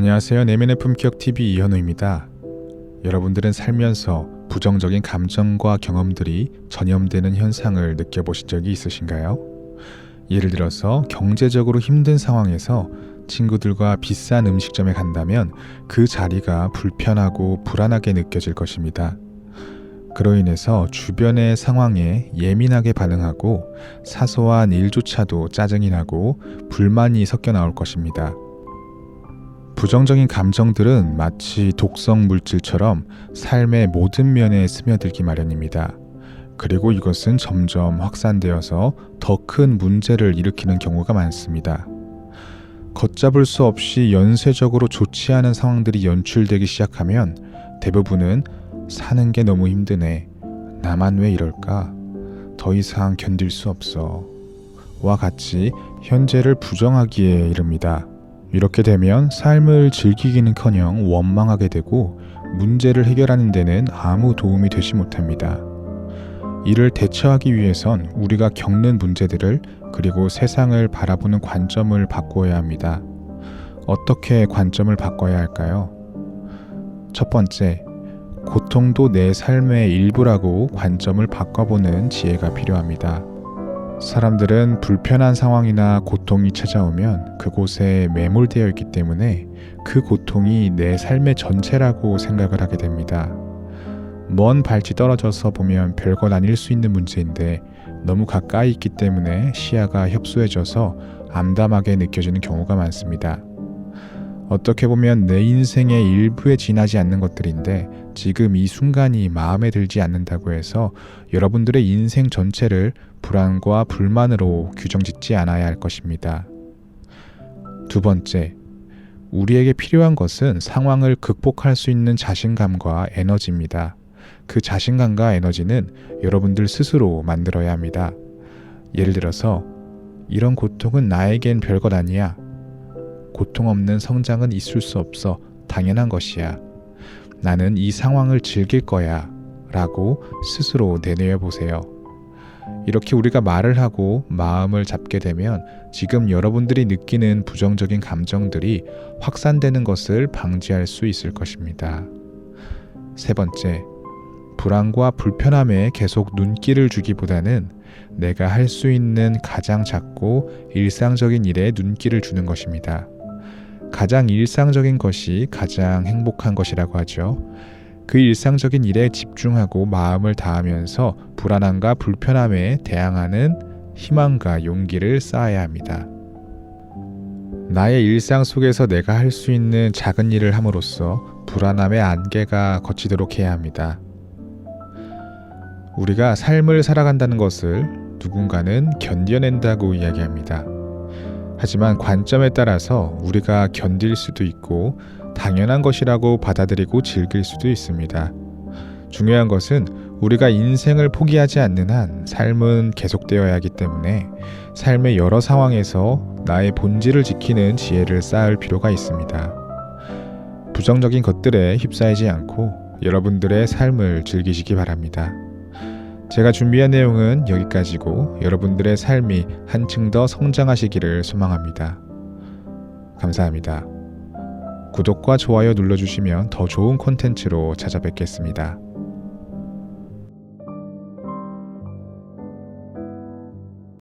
안녕하세요. 내면의 품격 TV 이현우입니다. 여러분들은 살면서 부정적인 감정과 경험들이 전염되는 현상을 느껴보신 적이 있으신가요? 예를 들어서 경제적으로 힘든 상황에서 친구들과 비싼 음식점에 간다면 그 자리가 불편하고 불안하게 느껴질 것입니다. 그로 인해서 주변의 상황에 예민하게 반응하고 사소한 일조차도 짜증이 나고 불만이 섞여 나올 것입니다. 부정적인 감정들은 마치 독성 물질처럼 삶의 모든 면에 스며들기 마련입니다. 그리고 이것은 점점 확산되어서 더 큰 문제를 일으키는 경우가 많습니다. 걷잡을 수 없이 연쇄적으로 좋지 않은 상황들이 연출되기 시작하면 대부분은 사는 게 너무 힘드네. 나만 왜 이럴까? 더 이상 견딜 수 없어. 와 같이 현재를 부정하기에 이릅니다. 이렇게 되면 삶을 즐기기는커녕 원망하게 되고 문제를 해결하는 데는 아무 도움이 되지 못합니다. 이를 대처하기 위해선 우리가 겪는 문제들을 그리고 세상을 바라보는 관점을 바꿔야 합니다. 어떻게 관점을 바꿔야 할까요? 첫 번째, 고통도 내 삶의 일부라고 관점을 바꿔보는 지혜가 필요합니다. 사람들은 불편한 상황이나 고통이 찾아오면 그곳에 매몰되어 있기 때문에 그 고통이 내 삶의 전체라고 생각을 하게 됩니다. 먼 발치 떨어져서 보면 별것 아닐 수 있는 문제인데 너무 가까이 있기 때문에 시야가 협소해져서 암담하게 느껴지는 경우가 많습니다. 어떻게 보면 내 인생의 일부에 지나지 않는 것들인데 지금 이 순간이 마음에 들지 않는다고 해서 여러분들의 인생 전체를 불안과 불만으로 규정 짓지 않아야 할 것입니다. 두 번째, 우리에게 필요한 것은 상황을 극복할 수 있는 자신감과 에너지입니다. 그 자신감과 에너지는 여러분들 스스로 만들어야 합니다. 예를 들어서, 이런 고통은 나에겐 별것 아니야. 고통 없는 성장은 있을 수 없어. 당연한 것이야. 나는 이 상황을 즐길 거야. 라고 스스로 내내어 보세요. 이렇게 우리가 말을 하고 마음을 잡게 되면 지금 여러분들이 느끼는 부정적인 감정들이 확산되는 것을 방지할 수 있을 것입니다. 세 번째, 불안과 불편함에 계속 눈길을 주기보다는 내가 할 수 있는 가장 작고 일상적인 일에 눈길을 주는 것입니다. 가장 일상적인 것이 가장 행복한 것이라고 하죠. 그 일상적인 일에 집중하고 마음을 다하면서 불안함과 불편함에 대항하는 희망과 용기를 쌓아야 합니다. 나의 일상 속에서 내가 할 수 있는 작은 일을 함으로써 불안함의 안개가 거치도록 해야 합니다. 우리가 삶을 살아간다는 것을 누군가는 견뎌낸다고 이야기합니다. 하지만 관점에 따라서 우리가 견딜 수도 있고 당연한 것이라고 받아들이고 즐길 수도 있습니다. 중요한 것은 우리가 인생을 포기하지 않는 한 삶은 계속되어야 하기 때문에 삶의 여러 상황에서 나의 본질을 지키는 지혜를 쌓을 필요가 있습니다. 부정적인 것들에 휩싸이지 않고 여러분들의 삶을 즐기시기 바랍니다. 제가 준비한 내용은 여기까지고 여러분들의 삶이 한층 더 성장하시기를 소망합니다. 감사합니다. 구독과 좋아요 눌러주시면 더 좋은 콘텐츠로 찾아뵙겠습니다.